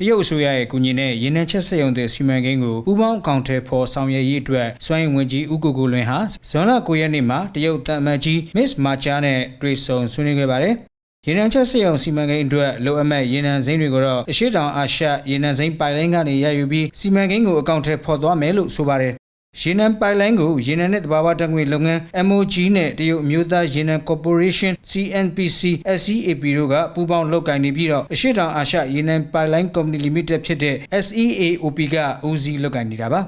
တရုတ်အစိုးရရဲ့ကူညီနဲ့ရေနံချက်စက်ရုံတဲ့စီမံကိန်းကိုပူးပေါင်းအကောင့်ထဲပေါ်ဆောင်ရွက်ရေးအတွက်စွမ်းရည်ဝန်ကြီးဦးကိုကိုလွင်ဟာဇွန်လ9ရက်နေ့မှာတရုတ်တမ္မကြီး Miss Macha နဲ့တွေ့ဆုံဆွေးနွေးခဲ့ပါတယ်။ရေနံချက်စက်ရုံစီမံကိန်းအတွက်လိုအပ်မဲ့ရေနံစိမ်းတွေကိုတော့အရှိတောင်အာရှရေနံစိမ်းပိုင်လိုင်းကနေရယူပြီးစီမံကိန်းကိုအကောင့်ထဲပေါ်သွားမယ်လို့ဆိုပါတယ်။ ရေနံပိုင်လိုင်းကိုရေနံနဲ့တဘာဝတက်ငွေလုပ်ငန်း MOG နဲ့တရုတ်အမျိုးသားရေနံ Corporation CNPC SEAP တို့ကပူးပေါင်းလုပ်ကိုင်နေပြီးတော့အရှိတောင်အာရှရေနံပိုင်လိုင်း Company Limited ဖြစ်တဲ့ SEAOP ကဦးစီးလုပ်ကိုင်နေတာပါ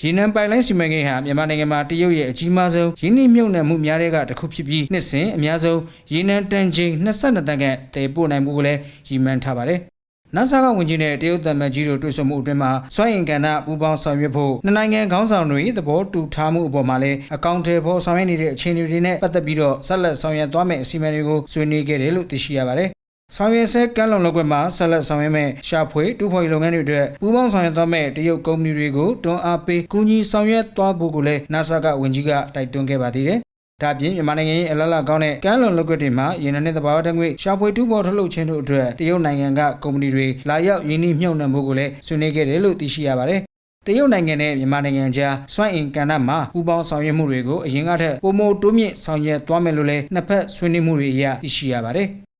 ရေနံပိုင်လိုင်းစီမံကိန်းဟာမြန်မာနိုင်ငံမှာတရုတ်ရဲ့အကြီးမားဆုံးရင်းနှီးမြှုပ်နှံမှုများတဲ့ကတစ်ခုဖြစ်ပြီးနှစ်စဉ်အများဆုံးရေနံတန်ချိန်22တန်ခန့်တည်ပို့နိုင်မှုကိုလည်းရည်မှန်းထားပါတယ်။ NASA ကဝင်ကြီးနဲ့တရုတ်တမန်ကြီးတို့တွေ့ဆုံမှုအတွင်းမှာစွမ်းအင်ကဏ္ဍပူးပေါင်းဆောင်ရွက်ဖို့နှစ်နိုင်ငံခေါင်းဆောင်တွေသဘောတူထားမှုအပေါ်မှာလည်းအကောင့်ထဲပေါ်ဆောင်ရွက်နေတဲ့အခြေအနေတွေနဲ့ပတ်သက်ပြီးတော့ဆက်လက်ဆောင်ရွက်သွားမယ့်အစီအမံတွေကိုဆွေးနွေးခဲ့တယ်လို့သိရှိရပါတယ်။ဆောင်ရွက်ဆဲကမ်းလွန်လောက်ွက်မှာဆက်လက်ဆောင်ရွက်မဲ့ရှာဖွေတူဖော်ရေးလုပ်ငန်းတွေအတွက်ပူးပေါင်းဆောင်ရွက်သွားမဲ့တရုတ်ကုမ္ပဏီတွေကိုတွန်းအားပေးကူညီဆောင်ရွက်သွားဖို့ကိုလည်း NASA ကဝင်ကြီးကတိုက်တွန်းခဲ့ပါသေးတယ်။ ဒါပြင်မြန်မာနိုင်ငံရဲ့အလားအလာကောင်းတဲ့ကမ်းလွန်လုပ်ကွက်တွေမှာရေနံနဲ့သဘာဝဓာတ်ငွေရှာဖွေတူးဖော်ထုတ်လုပ်ခြင်းတို့အတွက်တရုတ်နိုင်ငံကကုမ္ပဏီတွေလာရောက်ရင်းနှီးမြှုပ်နှံမှုကိုလည်းဆွေးနွေးခဲ့တယ်လို့သိရှိရပါတယ်။တရုတ်နိုင်ငံနဲ့မြန်မာနိုင်ငံကြားစွမ်းအင်ကဏ္ဍမှာပူးပေါင်းဆောင်ရွက်မှုတွေကိုအရင်ကထက်ပိုမိုတိုးမြင့်ဆောင်ရွက်သွားမယ်လို့လည်းနှစ်ဖက်ဆွေးနွေးမှုတွေအရသိရှိရပါတယ်။